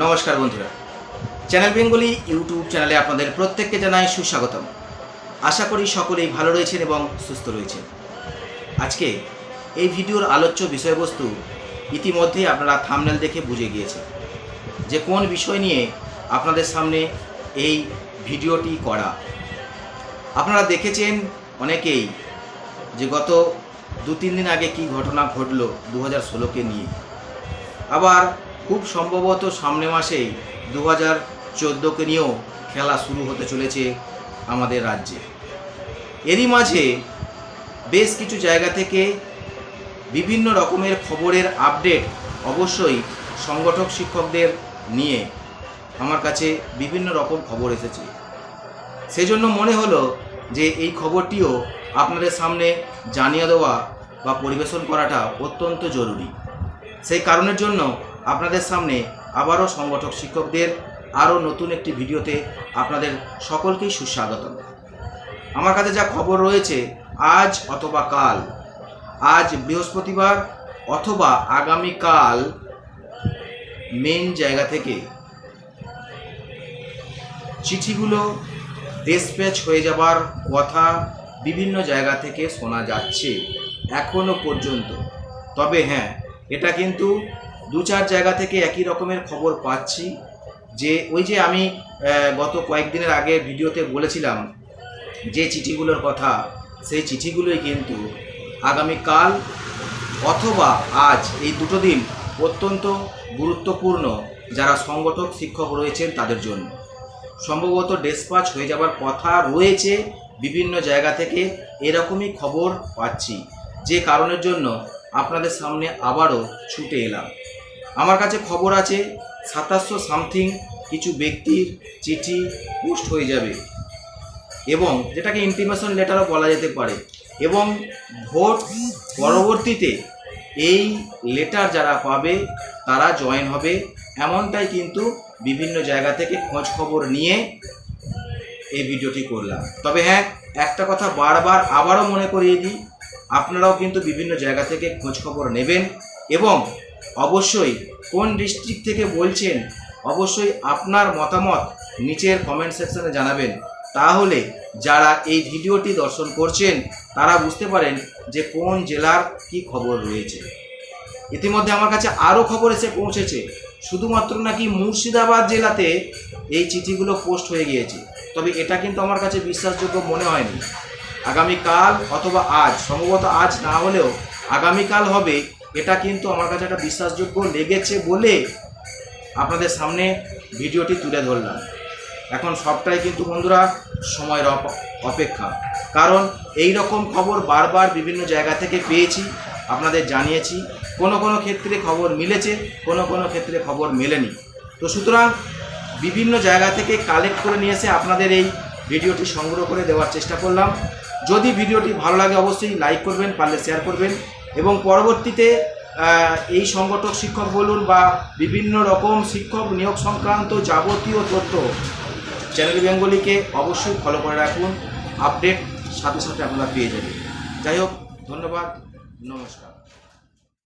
নমস্কার বন্ধুরা। Channel Bengali YouTube চ্যানেলে আপনাদের প্রত্যেককে জানাই সুস্বাগতম। আশা করি সকলেই ভালো রয়েছেন এবং সুস্থ রয়েছেন। আজকে এই ভিডিওর আলোচ্য বিষয়বস্তু ইতিমধ্যেই আপনারা থামনেল দেখে বুঝে গিয়েছেন যে কোন বিষয় নিয়ে আপনাদের সামনে এই ভিডিওটি করা। আপনারা দেখেছেন অনেকেই যে গত দু তিন দিন আগে কি ঘটনা ঘটলো দু হাজার ষোলোকে নিয়ে। আবার খুব সম্ভবত সামনে মাসেই দু হাজার চোদ্দোকে নিয়েও খেলা শুরু হতে চলেছে আমাদের রাজ্যে। এরই মাঝে বেশ কিছু জায়গা থেকে বিভিন্ন রকমের খবরের আপডেট অবশ্যই সংগঠক শিক্ষকদের নিয়ে আমার কাছে বিভিন্ন রকম খবর এসেছে। সেজন্য মনে হলো যে এই খবরটিও আপনাদের সামনে জানিয়ে দেওয়া বা পরিবেশন করাটা অত্যন্ত জরুরি। সেই কারণের জন্য আপনাদের সামনে আবারও সংগঠক শিক্ষকদের আরও নতুন একটি ভিডিওতে আপনাদের সকলকেই সুস্বাগতম। আমার কাছে যা খবর রয়েছে, আজ অথবা কাল, আজ বৃহস্পতিবার অথবা আগামীকাল মেন জায়গা থেকে চিঠিগুলো ডিসপ্যাচ হয়ে যাবার কথা বিভিন্ন জায়গা থেকে শোনা যাচ্ছে এখনও পর্যন্ত। তবে হ্যাঁ এটা কিন্তু দু চার জায়গা থেকে একই রকমের খবর পাচ্ছি। যে ওই যে আমি গত কয়েকদিনের আগে ভিডিওতে বলেছিলাম যে চিঠিগুলোর কথা, সেই চিঠিগুলোই কিন্তু আগামীকাল অথবা আজ এই দুটো দিন অত্যন্ত গুরুত্বপূর্ণ যারা সংগঠক, শিক্ষক রয়েছেন তাদের জন্য। সম্ভবত ডেসপাচ হয়ে যাবার কথা রয়েছে বিভিন্ন জায়গা থেকে, এরকমই খবর পাচ্ছি। যে কারণের জন্য আপনাদের সামনে আবারও ছুটে এলাম। আমার কাছে খবর আছে সাতাশশো সামথিং কিছু ব্যক্তির চিঠি পোস্ট হয়ে যাবে। এবং যেটাকে ইন্টিমেশন লেটারও বলা যেতে পারে। এবং ভোট পরবর্তীতে এই লেটার যারা পাবে, তারা জয়েন হবে। এমনটাই কিন্তু বিভিন্ন জায়গা থেকে খোঁজ খবর নিয়ে এই ভিডিওটি করলাম। তবে হ্যাঁ একটা কথা বারবার আবারও মনে করিয়ে দিই, আপনারাও কিন্তু বিভিন্ন জায়গা থেকে খোঁজ খবর নেবেন এবং অবশ্যই কোন ডিস্ট্রিক্ট থেকে বলছেন, অবশ্যই আপনার মতামত নিচের কমেন্ট সেকশনে জানাবেন। তাহলে যারা এই ভিডিওটি দর্শন করছেন, তারা বুঝতে পারেন যে কোন জেলার কি খবর রয়েছে। ইতিমধ্যে আমার কাছে আরও খবর এসে পৌঁছেছে। শুধুমাত্র নাকি মুর্শিদাবাদ জেলাতে এই চিঠিগুলো পোস্ট হয়ে গিয়েছে। তবে এটা কিন্তু আমার কাছে বিশ্বাসযোগ্য মনে হয়নি। আগামীকাল অথবা আজ, সম্ভবত আজ না হলেও আগামীকাল হবে এটা কিন্তু আমার কাছে একটা বিশ্বাসযোগ্য লেগেছে বলে আপনাদের সামনে ভিডিওটি তুলে ধরলাম। এখন সবটাই কিন্তু বন্ধুরা সময়ের অপেক্ষা। কারণ এই রকম খবর বারবার বিভিন্ন জায়গা থেকে পেয়েছি, আপনাদের জানিয়েছি। কোনো কোনো ক্ষেত্রে খবর মিলেছে, কোনো কোনো ক্ষেত্রে খবর মেলেনি। তো সুতরাং বিভিন্ন জায়গা থেকে কালেক্ট করে নিয়ে এসে আপনাদের এই ভিডিওটি সংগ্রহ করে দেওয়ার চেষ্টা করলাম। যদি ভিডিওটি ভালো লাগে অবশ্যই লাইক করবেন, পারলে শেয়ার করবেন। এবং পরবর্তীতে এই সংগঠক শিক্ষক বলুন বা বিভিন্ন রকম শিক্ষক নিয়োগ সংক্রান্ত যাবতীয় তথ্য চ্যানেল বেঙ্গলিকে অবশ্যই ফলো করে রাখুন আপডেট সাথে সাথে আপনারা পেয়ে যাবেন। যাই হোক, ধন্যবাদ, নমস্কার।